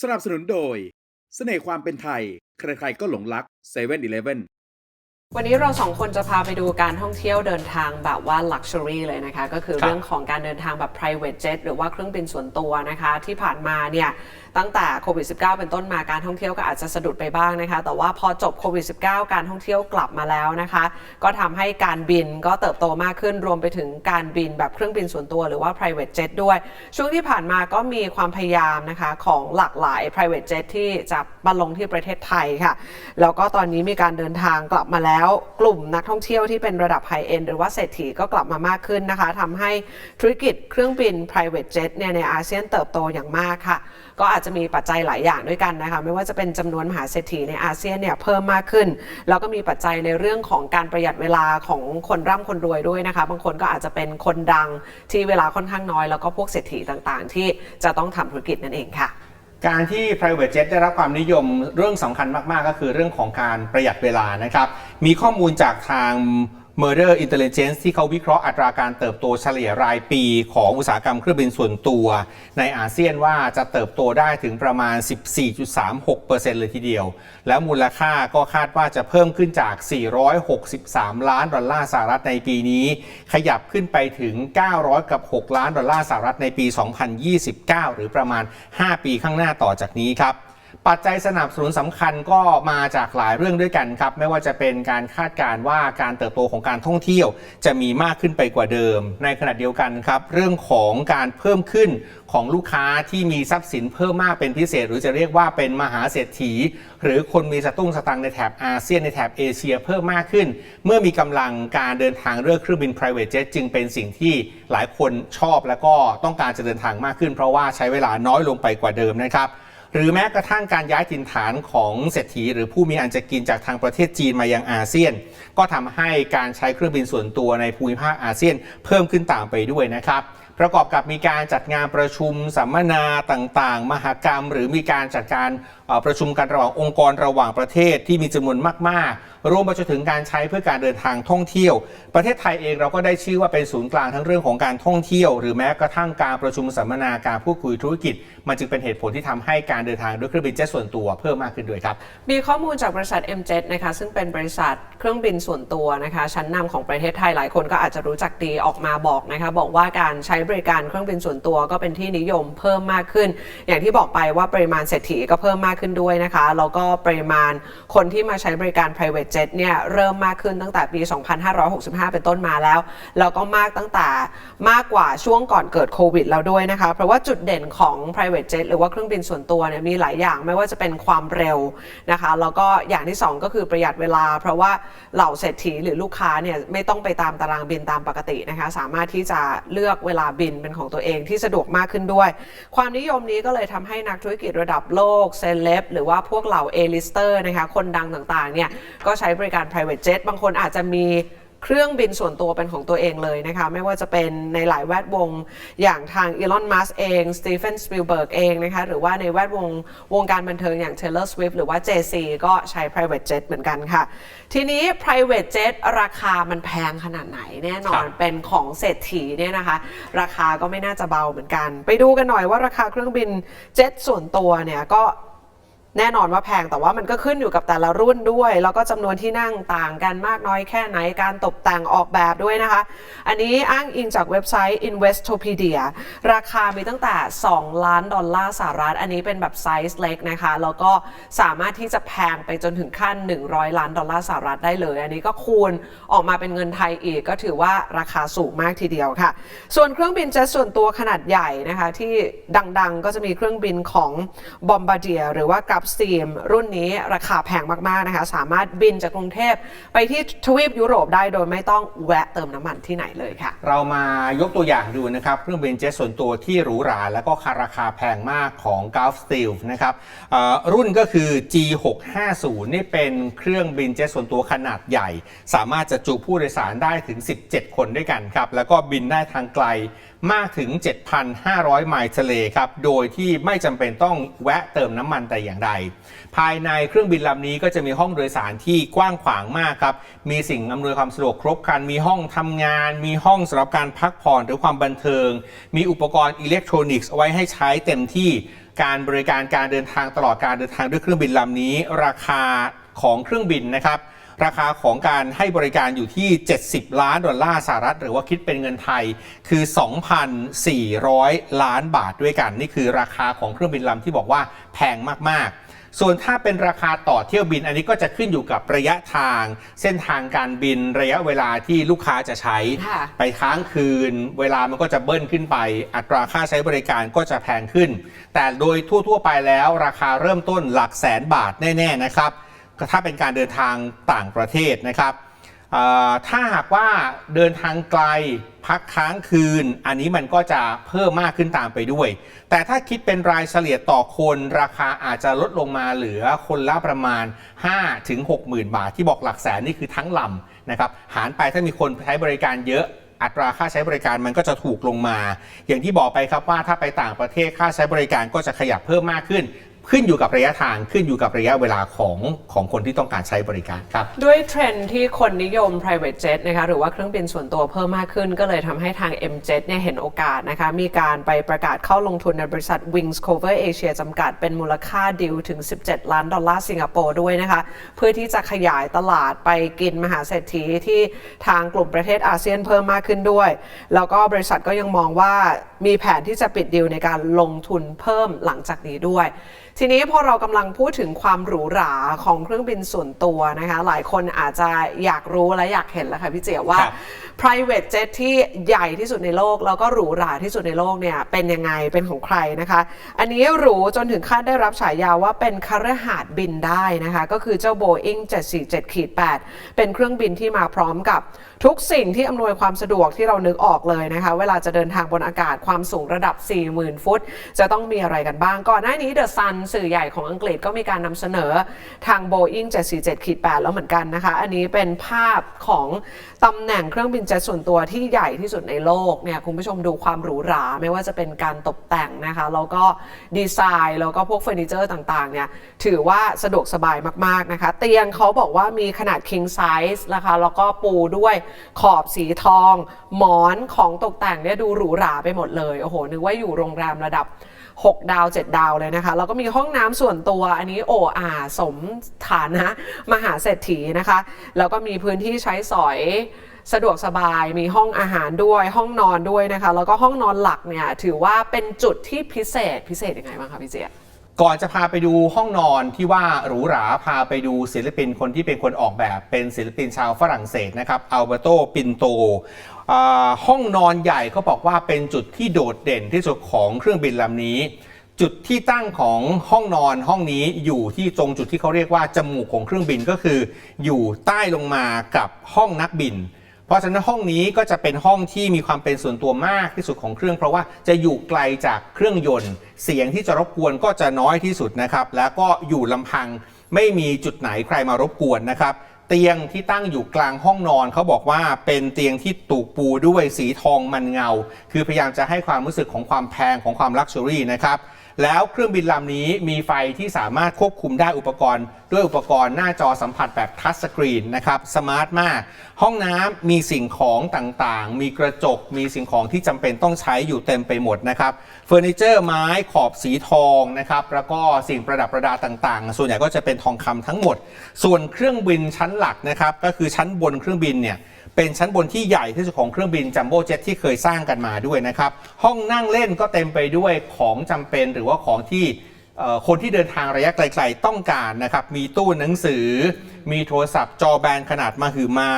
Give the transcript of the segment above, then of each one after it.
สนับสนุนโดย เสน่ห์ความเป็นไทย ใครๆก็หลงรัก7 e เ e ่ e อ วันนี้เราสองคนจะพาไปดูการท่องเที่ยวเดินทางแบบว่า Luxury เลยนะคะ ก็คือครเรื่องของการเดินทางแบบ private jet หรือว่าเครื่องบินส่วนตัวนะคะ ที่ผ่านมาเนี่ยตั้งแต่โควิด -19 เป็นต้นมาการท่องเที่ยวก็อาจจะสะดุดไปบ้างนะคะ แต่ว่าพอจบโควิด -19 การท่องเที่ยวกลับมาแล้วนะคะ ก็ทำให้การบินก็เติบโตมากขึ้นรวมไปถึงการบินแบบเครื่องบินส่วนตัวหรือว่า private jet ด้วย ช่วงที่ผ่านมาก็มีความพยายามนะคะของหลากหลาย private jet ที่จะมาลงที่ประเทศไทยค่ะแล้วก็ตอนนี้มีการเดินทางกลับมาแล้วกลุ่มนักท่องเที่ยวที่เป็นระดับไฮเอ็นหรือว่าเศรษฐีก็กลับมามากขึ้นนะคะทำให้ธุรกิจเครื่องบิน private jet เนี่ยในอาเซียนเติบโตอย่างมากค่ะ ก็อาจจะมีปัจจัยหลายอย่างด้วยกันนะคะ ไม่ว่าจะเป็นจำนวนมหาเศรษฐีในอาเซียนเนี่ยเพิ่มมากขึ้น แล้วก็มีปัจจัยในเรื่องของการประหยัดเวลาของคนร่ำคนรวยด้วยนะคะ บางคนก็อาจจะเป็นคนดังที่เวลาค่อนข้างน้อย แล้วก็พวกเศรษฐีต่างๆ ที่จะต้องทำธุรกิจนั่นเองค่ะการที่ private jet ได้รับความนิยมเรื่องสำคัญมาก ๆ ก็คือเรื่องของการประหยัดเวลานะครับ มีข้อมูลจากทาง Murder Intelligence ที่เขาวิเคราะห์อัตราการเติบโตเฉลี่ยรายปีของอุตสาหกรรมเครื่องบินส่วนตัว ในอาเซียนว่าจะเติบโตได้ถึงประมาณ 14.36%เลยทีเดียว แล้วมูลค่าก็คาดว่าจะเพิ่มขึ้นจาก 463 ล้านดอลลาร์สหรัฐในปีนี้ ขยับขึ้นไปถึง 900 กับ 6 ล้านดอลลาร์สหรัฐในปี 2029 หรือประมาณ 5 ปีข้างหน้าต่อจากนี้ครับ ปัจจัยสนับสนุนสำคัญก็มาจากหลายเรื่องด้วยกันครับ ไม่ว่าจะเป็นการคาดการณ์ว่าการเติบโตของการท่องเที่ยว จะมีมากขึ้นไปกว่าเดิม ในขณะเดียวกันครับ เรื่องของการเพิ่มขึ้นของลูกค้าที่มีทรัพย์สินเพิ่มมากเป็นพิเศษ หรือจะเรียกว่าเป็นมหาเศรษฐี หรือคนมีสตุ้งสตังในแถบอาเซียนในแถบเอเชียเพิ่มมากขึ้น เมื่อมีกำลังการเดินทางเรื่องเครื่องบิน private jet จึงเป็นสิ่งที่หลายคนชอบและก็ต้องการจะเดินทางมากขึ้น เพราะว่าใช้เวลาน้อยลงไปกว่าเดิมนะครับ หรือแม้กระทั่งการย้ายถิ่นฐานของเศรษฐี หรือผู้มีอันจะกินจากทางประเทศจีนมายังอาเซียน ก็ทำให้การใช้เครื่องบินส่วนตัวในภูมิภาคอาเซียนเพิ่มขึ้นตามไปด้วยนะครับ ประกอบกับมีการจัดงานประชุมสัมมนาต่างๆ มหกรรม หรือมีการจัดการประชุมกันระหว่างองค์กรระหว่างประเทศที่มีจำนวนมากๆ รวมไปจนถึงการใช้เพื่อการเดินทางท่องเที่ยว ประเทศไทยเองเราก็ได้ชื่อว่าเป็นศูนย์กลางทั้งเรื่องของการท่องเที่ยว หรือแม้กระทั่งการประชุมสัมมนาการพูดคุยธุรกิจ มันจึงเป็นเหตุผลที่ทำให้การเดินทางด้วยเครื่องบินเจ็ตส่วนตัวเพิ่มมากขึ้นด้วยครับ มีข้อมูลจากบริษัท M7 นะคะซึ่งเป็นบริษัทเครื่องบินส่วนตัวนะคะชั้นนำของประเทศไทยหลายคนก็อาจจะรู้จักดีออกมาบอกนะคะบอกว่าการใช้บริการเครื่องบินส่วนตัวก็เป็นที่นิยมเพิ่มมากขึ้น อย่างที่บอกไปว่าปริมาณเศรษฐีก็เพิ่มมากขึ้นด้วยนะคะแล้วก็ปริมาณคนที่มาใช้บริการ private jet เนี่ยเริ่มมากขึ้นตั้งแต่ปี 2565 เป็นต้นมาแล้วแล้วก็มากตั้งแต่มากกว่าช่วงก่อนเกิดโควิดแล้วด้วยนะคะ เพราะว่าจุดเด่นของ private jet หรือว่าเครื่องบินส่วนตัวเนี่ยมีหลายอย่างไม่ว่าจะเป็นความเร็วนะคะแล้วก็อย่างที่สองก็คือประหยัดเวลา เพราะว่าเหล่าเศรษฐีหรือลูกค้าเนี่ยไม่ต้องไปตามตารางบินตามปกตินะคะสามารถที่จะเลือกเวลาบินเป็นของตัวเองที่สะดวกมากขึ้นด้วย ความนิยมนี้ก็เลยทำให้นักธุรกิจระดับโลกเซเลบหรือว่าพวกเหล่าเอลิสเตอร์นะคะคนดังต่างๆเนี่ยก็ใช้บริการ private jet บางคนอาจจะมี เครื่องบินส่วนตัวเป็นของตัวเองเลยนะคะ ไม่ว่าจะเป็นในหลายแวดวงอย่างทางอีลอนมัสเองสตีเฟนสปิลเบิร์กเองนะคะหรือว่าในแวดวงวงการบันเทิงอย่าง Taylor Swift หรือว่า JC ก็ใช้ private jet เหมือนกันค่ะ ทีนี้ private jet ราคามันแพงขนาดไหนแน่นอนครับเป็นของเศรษฐีเนี่ยนะคะ ราคาก็ไม่น่าจะเบาเหมือนกัน ไปดูกันหน่อยว่าราคาเครื่องบินเจ็ตส่วนตัวเนี่ยก็ แน่นอนว่าแพงแต่ว่ามันก็ขึ้นอยู่กับแต่ละรุ่นด้วย แล้วก็จำนวนที่นั่งต่างกันมากน้อยแค่ไหนการตกแต่งออกแบบด้วยนะคะ อันนี้อ้างอิงจากเว็บไซต์ Investopedia ราคามีตั้งแต่ 2 ล้านดอลลาร์สหรัฐ อันนี้เป็นแบบไซส์เล็กนะคะ แล้วก็สามารถที่จะแพงไปจนถึงขั้น 100 ล้านดอลลาร์สหรัฐได้เลย อันนี้ก็คูณออกมาเป็นเงินไทยอีกก็ถือว่าราคาสูงมากทีเดียวค่ะ ส่วนเครื่องบินเจ็ตส่วนตัวขนาดใหญ่นะคะที่ดังๆ ก็จะมีเครื่องบินของ Bombardier หรือว่า Gulfstream รุ่รุ่นนี้ราคาแพงมากๆนะคะ สามารถบินจากกรุงเทพไปที่ทวีปยุโรปได้โดยไม่ต้องแวะเติมน้ำมันที่ไหนเลยค่ะ เรามายกตัวอย่างดูนะครับเครื่องบินเจ็ตส่วนตัวที่หรูหรา และก็คาราคาแพงมากของ Gulfstream นะครับรุ่นก็คือ G650 นี่เป็นเครื่องบินเจ็ตส่วนตัวขนาดใหญ่ สามารถจะจุผู้โดยสารได้ถึง 17 คนด้วยกันครับแล้วก็บินได้ทางไกล มากถึง 7,500 ไมล์ทะเลครับ โดยที่ไม่จำเป็นต้องแวะเติมน้ำมันแต่อย่างใด ภายในเครื่องบินลำนี้ก็จะมีห้องโดยสารที่กว้างขวางมากครับ มีสิ่งอำนวยความสะดวกครบครัน มีห้องทำงาน มีห้องสำหรับการพักผ่อนหรือความบันเทิง มีอุปกรณ์อิเล็กทรอนิกส์เอาไว้ให้ใช้เต็มที่ การบริการการเดินทางตลอดการเดินทางด้วยเครื่องบินลำนี้ ราคาของเครื่องบินนะครับ ราคาของการให้บริการอยู่ที่ 70 ล้านดอลลาร์สหรัฐ หรือว่าคิดเป็นเงินไทยคือ 2,400 ล้านบาทด้วยกัน นี่คือราคาของเครื่องบินลำที่บอกว่าแพงมาก ๆส่วนถ้าเป็นราคาต่อเที่ยวบินอันนี้ก็จะขึ้นอยู่กับระยะทาง เส้นทางการบินระยะเวลาที่ลูกค้าจะใช้ค่ะไปค้างคืน เวลามันก็จะเบิ้ลขึ้นไป อัตราค่าใช้บริการก็จะแพงขึ้น แต่โดยทั่ว ๆ ไปแล้ว ราคาเริ่มต้นหลักแสนบาทแน่ ๆ นะครับก็ ถ้าเป็นการเดินทางต่างประเทศนะครับถ้าหากว่าเดินทางไกลพักค้างคืน อันนี้มันก็จะเพิ่มมากขึ้นตามไปด้วย แต่ถ้าคิดเป็นรายเฉลี่ยต่อคนราคาอาจจะลดลงมาเหลือคนละประมาณ 5 ถึง 60,000 บาท ที่บอกหลักแสนนี่คือทั้งลำนะครับ หารไปถ้ามีคนใช้บริการเยอะอัตราค่าใช้บริการมันก็จะถูกลงมา อย่างที่บอกไปครับว่าถ้าไปต่างประเทศค่าใช้บริการก็จะขยับเพิ่มมากขึ้น ขึ้นอยู่กับระยะทางขึ้นอยู่กับระยะเวลาของของคนที่ต้องการใช้บริการครับ ด้วยเทรนด์ที่คนนิยม private jet นะคะหรือว่าเครื่องบินส่วนตัวเพิ่มมากขึ้น ก็เลยทำให้ทาง MJet เนี่ยเห็นโอกาสนะคะมีการไปประกาศเข้าลงทุนในบริษัท Wings Cover Asia จำกัดเป็นมูลค่าดิวถึง 17 ล้านดอลลาร์สิงคโปร์ด้วยนะคะ เพื่อที่จะขยายตลาดไปกินมหาเศรษฐีที่ทางกลุ่มประเทศอาเซียนเพิ่มมากขึ้นด้วย แล้วก็บริษัทก็ยังมองว่ามีแผนที่จะปิดดีลในการลงทุนเพิ่มหลังจากนี้ด้วยทีนี้พอเรากำลังพูดถึงความหรูหราของเครื่องบินส่วนตัวนะคะ หลายคนอาจจะอยากรู้และอยากเห็นแล้วค่ะพี่เจียว่าครับ private jet ที่ใหญ่ที่สุดในโลก แล้วก็หรูหราที่สุดในโลกเนี่ยเป็นยังไงเป็นของใครนะคะ อันนี้หรูจนถึงขั้นได้รับฉายาว่าเป็นคฤหาสน์บินได้นะคะ ก็คือเจ้า Boeing 747-8 เป็นเครื่องบินที่มาพร้อมกับทุกสิ่งที่อำนวยความสะดวกที่เรานึกออกเลยนะคะ เวลาจะเดินทางบนอากาศความสูงระดับ 40,000 ฟุต จะต้องมีอะไรกันบ้างก่อนหน้านี้ The Sun สื่อใหญ่ของอังกฤษก็มีการนำเสนอทาง Boeing 747-8 แล้วเหมือนกันนะคะ อันนี้เป็นภาพของตำแหน่งเครื่องบินเจ็ตส่วนตัวที่ใหญ่ที่สุดในโลกเนี่ยคุณผู้ชมดูความหรูหรา ไม่ว่าจะเป็นการตกแต่งนะคะแล้วก็ดีไซน์แล้วก็พวกเฟอร์นิเจอร์ต่างๆเนี่ยถือว่าสะดวกสบายมากๆนะคะ เตียงเขาบอกว่ามีขนาด king size นะคะแล้วก็ปูด้วยขอบสีทอง หมอนของตกแต่งเนี่ยดูหรูหราไปหมดเลยโอ้โหนึกว่าอยู่โรงแรมระดับ 6 ดาว 7 ดาวเลยนะคะ แล้วก็มีห้องน้ำส่วนตัวอันนี้โออาสมฐานะ มหาเศรษฐีนะคะ แล้วก็มีพื้นที่ใช้สอยสะดวกสบายมีห้องอาหารด้วยห้องนอนด้วยนะคะ แล้วก็ห้องนอนหลักเนี่ยถือว่าเป็นจุดที่พิเศษพิเศษยังไงบ้างคะพี่เจีย ก่อนจะพาไปดูห้องนอนที่ว่าหรูหราพาไปดูศิลปินคนที่เป็นคนออกแบบเป็นศิลปินชาวฝรั่งเศสนะครับอัลเบโตปินโตห้องนอนใหญ่เขาบอกว่าเป็นจุดที่โดดเด่นที่สุดของเครื่องบินลำนี้ จุดที่ตั้งของห้องนอนห้องนี้อยู่ที่ตรงจุดที่เขาเรียกว่าจมูกของเครื่องบินก็คือ อยู่ใต้ลงมากับห้องนักบิน ราะฉะนั้นห้องนี้ก็จะเป็นห้องที่มีความเป็นส่วนตัวมากที่สุดของเครื่อง เพราะว่าจะอยู่ไกลจากเครื่องยนต์ เสียงที่จะรบกวนก็จะน้อยที่สุดนะครับ แล้วก็อยู่ลำพังไม่มีจุดไหนใครมารบกวนนะครับเตียงที่ตั้งอยู่กลางห้องนอนเขาบอกว่าเป็นเตียงที่ตูกปูด้วยสีทองมันเงา คือพยายามจะให้ความรู้สึกของความแพงของความลักชัวรี่นะครับ แล้วเครื่องบินลำนี้มีไฟที่สามารถควบคุมได้อุปกรณ์ ด้วยอุปกรณ์หน้าจอสัมผัสแบบทัชสกรีนนะครับสมาร์ทมาก ห้องน้ำมีสิ่งของต่างๆ มีกระจก มีสิ่งของที่จำเป็นต้องใช้อยู่เต็มไปหมดนะครับเฟอร์นิเจอร์ไม้ขอบสีทองนะครับแล้วก็สิ่งประดับประดาต่างๆ ส่วนใหญ่ก็จะเป็นทองคำทั้งหมด ส่วนเครื่องบินชั้นหลักนะครับก็คือชั้นบนเครื่องบินเนี่ย เป็นชั้นบนที่ใหญ่ที่สุดของเครื่องบินจัมโบ้เจ็ตที่เคยสร้างกันมาด้วยนะครับ ห้องนั่งเล่นก็เต็มไปด้วยของจำเป็นหรือว่าของที่คนที่เดินทางระยะไกลๆต้องการนะครับ มีตู้หนังสือ มีโทรศัพท์จอแบนขนาดมาหึมา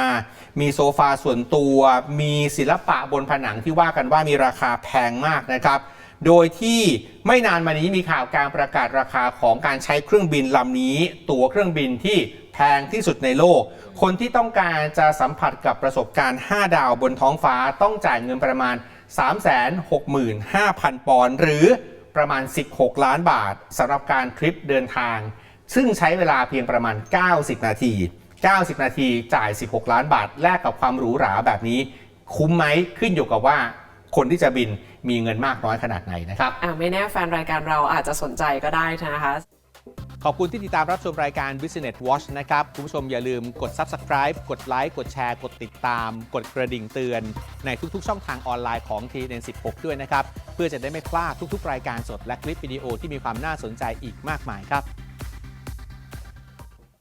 มีโซฟาส่วนตัว มีศิลปะบนผนังที่ว่ากันว่ามีราคาแพงมากนะครับ โดยที่ไม่นานมานี้มีข่าวการประกาศราคาของการใช้เครื่องบินลำนี้ ตั๋วเครื่องบินที่แพงที่สุดในโลก คนที่ต้องการจะสัมผัสกับประสบการณ์ 5 ดาวบนท้องฟ้าต้องจ่ายเงินประมาณ 365,000 ปอนด์หรือประมาณ 16 ล้านบาทสำหรับการทริปเดินทาง ซึ่งใช้เวลาเพียงประมาณ 90 นาที 90 นาทีจ่าย 16 ล้านบาทแลกกับความหรูหราแบบนี้ คุ้มไหมขึ้นอยู่กับว่าคนที่จะบิน มีเงินมากน้อยขนาดไหนนะครับ อ่าไม่แน่แฟนรายการเราอาจจะสนใจก็ได้นะคะ ขอบคุณที่ติดตามรับชมรายการ Business Watch นะครับ คุณผู้ชมอย่าลืมกด Subscribe กดไลค์กดแชร์ กดติดตาม กดกระดิ่งเตือน ในทุกๆ ช่องทางออนไลน์ของ TN16 ด้วยนะครับ เพื่อจะได้ไม่พลาดทุกๆ รายการสดและคลิปวิดีโอที่มีความน่าสนใจอีกมากมายครับ